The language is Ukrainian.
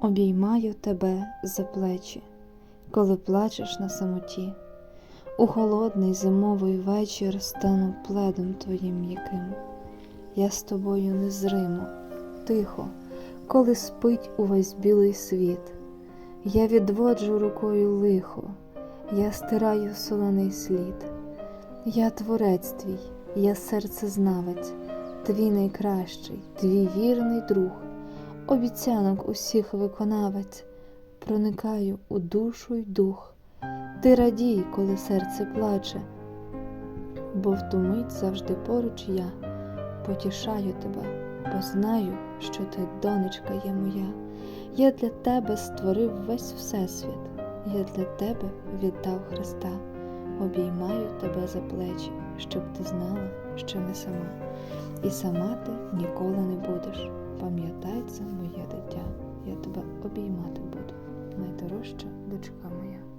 Обіймаю тебе за плечі, коли плачеш на самоті. У холодний зимовий вечір стану пледом твоїм м'яким. Я з тобою незримо, тихо, коли спить увесь білий світ. Я відводжу рукою лихо, я стираю солоний слід. Я творець твій, я серцезнавець, твій найкращий, твій вірний друг, обіцянок усіх виконавець, проникаю у душу й дух. Ти радій, коли серце плаче, бо в ту мить завжди поруч я потішаю тебе, бо знаю, що ти донечка є моя. Я для тебе створив весь всесвіт, я для тебе віддав Христа, обіймаю тебе за плечі, щоб ти знала, що не сама, і сама ти ніколи не будеш. Пам'ятай це, моє дитя, я тебе обіймати буду, найдорожча дочка моя.